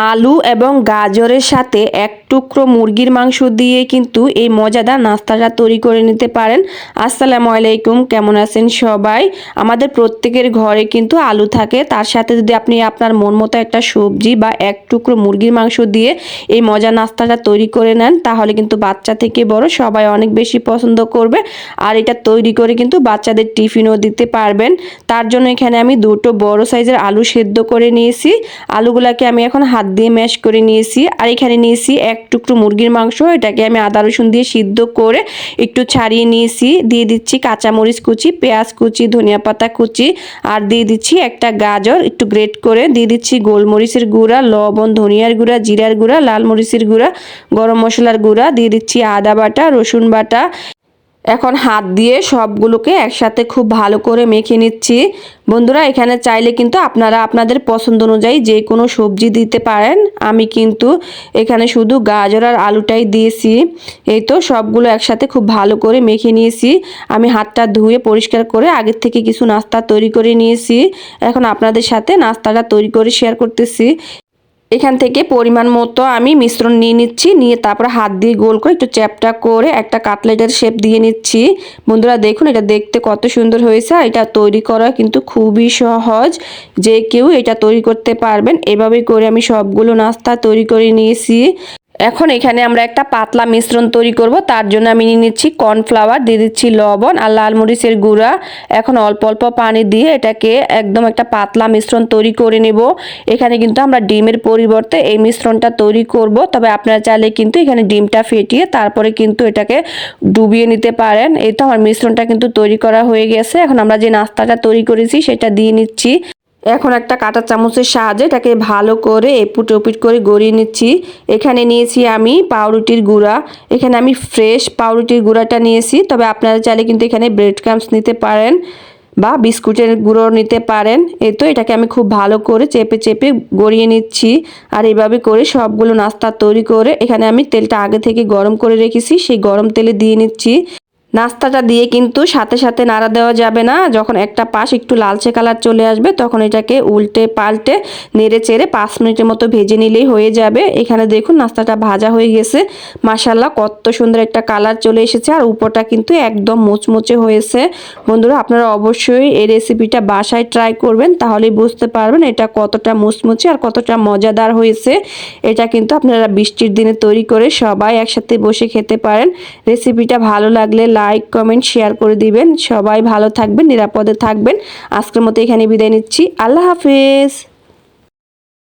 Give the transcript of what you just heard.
আলু এবং গাজরের সাথে এক টুকরো মুরগির মাংস দিয়ে কিন্তু এই মজাদার নাস্তাটা তৈরি করে নিতে পারেন। আসসালামু আলাইকুম, কেমন আছেন সবাই? আমাদের প্রত্যেকের ঘরে কিন্তু আলু থাকে। তার সাথে যদি আপনি আপনার মন মতো একটা সবজি বা এক টুকরো মুরগির মাংস দিয়ে এই মজা নাস্তাটা তৈরি করে নেন, তাহলে কিন্তু বাচ্চা থেকে বড় সবাই অনেক বেশি পছন্দ করবে। আর এটা তৈরি করে কিন্তু বাচ্চাদের টিফিনও দিতে পারবেন। তার জন্য এখানে আমি দুটো বড় সাইজের আলু সেদ্ধ করে নিয়েছি। আলুগুলাকে আমি এখন হাত দিয়ে ম্যাশ করে নিয়েছি। আর এখানে নিয়েছি এক টুকরো মুরগির মাংস, এটাকে আমি আদা রসুন দিয়ে সিদ্ধ করে একটু ছাড়িয়ে নিয়েছি। দিয়ে দিচ্ছি কাঁচামরিচ কুচি, পেঁয়াজ কুচি, ধনিয়া পাতা কুচি, আর দিয়ে দিচ্ছি একটা গাজর, একটু গ্রেট করে। দিয়ে দিচ্ছি গোলমরিচের গুঁড়া, লবণ, ধনিয়ার গুঁড়া, জিরার গুঁড়া, লাল মরিচের গুঁড়া, গরম মশলার গুঁড়া। দিয়ে দিচ্ছি আদা বাটা, রসুন বাটা এখন হাত দিয়ে সবগুলোকে একসাথে খুব ভালো করে মেখে নিচ্ছি। বন্ধুরা, এখানে চাইলে কিন্তু আপনারা আপনাদের পছন্দ অনুযায়ী যে কোনো সবজি দিতে পারেন। আমি কিন্তু এখানে শুধু গাজর আর আলুটাই দিয়েছি। এই তো সবগুলো একসাথে খুব ভালো করে মেখে নিয়েছি। আমি হাতটা ধুয়ে পরিষ্কার করে আগের থেকে কিছু নাস্তা তৈরি করে নিয়েছি। এখন আপনাদের সাথে নাস্তাটা তৈরি করে শেয়ার করতেছি। এখান থেকে পরিমাণ মতো আমি মিশ্রণ নিয়ে নিচ্ছি, নিয়ে তারপরে হাত দিয়ে গোল করে একটু চ্যাপটা করে একটা কাটলেটের শেপ দিয়ে নিচ্ছি। বন্ধুরা দেখুন, এটা দেখতে কত সুন্দর হয়েছে, এটা তৈরি করা কিন্তু খুবই সহজ। যে কেউ এটা তৈরি করতে পারবেন এভাবেই করে আমি সবগুলো নাস্তা তৈরি করে নিয়েছি। এখন এখানে আমরা একটা পাতলা মিশ্রণ তৈরি করব। তার জন্য আমি নিয়ে নিচ্ছি কর্নফ্লাওয়ার, দিয়ে দিচ্ছি লবণ আর লাল মরিচের গুঁড়া। এখন অল্প অল্প পানি দিয়ে এটাকে একদম একটা পাতলা মিশ্রণ তৈরি করে নেব। এখানে কিন্তু আমরা ডিমের পরিবর্তে এই মিশ্রণটা তৈরি করব। তবে আপনারা চাইলে কিন্তু এখানে ডিমটা ফেটিয়ে তারপরে কিন্তু এটাকে ডুবিয়ে নিতে পারেন। এই তো আমার মিশ্রণটা কিন্তু তৈরি করা হয়ে গেছে। এখন আমরা যে নাস্তাটা তৈরি করেছি সেটা দিয়ে নিচ্ছি। এখন একটা কাঁটা চামচের সাহায্যে এটাকে ভালো করে এপুট ওপিট করে গড়িয়ে নিচ্ছি। এখানে নিয়েছি আমি পাউরুটির গুঁড়া। এখানে আমি ফ্রেশ পাউরুটির গুঁড়াটা নিয়েছি। তবে আপনারা চাইলে কিন্তু এখানে ব্রেড ক্রামস নিতে পারেন বা বিস্কুটের গুঁড়ো নিতে পারেন। এই তো এটাকে আমি খুব ভালো করে চেপে চেপে গড়িয়ে নিচ্ছি। আর এভাবে করে সবগুলো নাস্তা তৈরি করে এখানে আমি তেলটা আগে থেকে গরম করে রেখেছি। সেই গরম তেলে দিয়ে নিচ্ছি। নাস্তাটা দিয়ে কিন্তু সাথে সাথে নাড়া দেওয়া যাবে না। যখন একটা পাশ একটু লালচে কালার চলে আসবে, তখন এটাকে উল্টে পাল্টে নেড়ে চেড়ে পাঁচ মিনিটের মতো ভেজে নিলেই হয়ে যাবে। এখানে দেখুন নাস্তাটা ভাজা হয়ে গেছে। মাসাল্লাহ কত সুন্দর একটা কালার চলে এসেছে আর উপরটা কিন্তু একদম মুচমুচে হয়েছে। বন্ধুরা, আপনারা অবশ্যই এই রেসিপিটা বাসায় ট্রাই করবেন, তাহলেই বুঝতে পারবেন এটা কতটা মুচমুচে আর কতটা মজাদার হয়েছে। এটা কিন্তু আপনারা বৃষ্টির দিনে তৈরি করে সবাই একসাথে বসে খেতে পারেন। রেসিপিটা ভালো লাগলে লাইক কমেন্ট শেয়ার করে দিবেন। সবাই ভালো থাকবেন, নিরাপদে থাকবেন। আজকের মতো এখানে বিদায় নিচ্ছি। আল্লাহ হাফেজ।